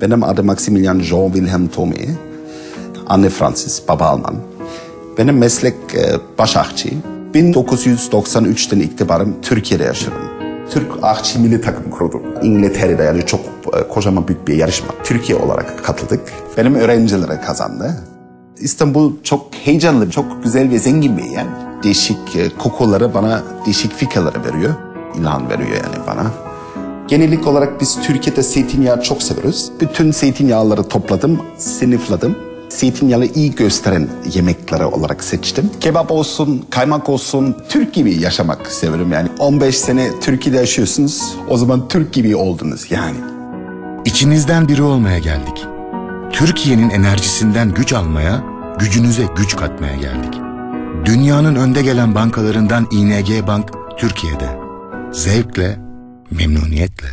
Benim adım Maximilian Jean Wilhelm Thomé. Anne Fransız, baba Alman. Benim meslek e, başakçı. 1993'ten itibaren Türkiye'de yaşıyorum. Türk Ahçı Milli Takım kurdum. İngiltere'de yani çok e, kocaman büyük bir yarışma. Türkiye olarak katıldık. Benim öğrencilere kazandı. İstanbul çok heyecanlı, çok güzel ve zengin bir yer. Değişik e, kokuları bana değişik fikirleri veriyor. İlham veriyor yani bana. Genellik olarak biz Türkiye'de zeytinyağı çok seviyoruz. Bütün zeytinyağları topladım, sınıfladım. Zeytinyağını iyi gösteren yemekleri olarak seçtim. Kebap olsun, kaymak olsun, Türk gibi yaşamak severim yani. 15 sene Türkiye'de yaşıyorsunuz, o zaman Türk gibi oldunuz yani. İçinizden biri olmaya geldik. Türkiye'nin enerjisinden güç almaya, gücünüze güç katmaya geldik. Dünyanın önde gelen bankalarından ING Bank Türkiye'de. Zevkle, memnuniyetle.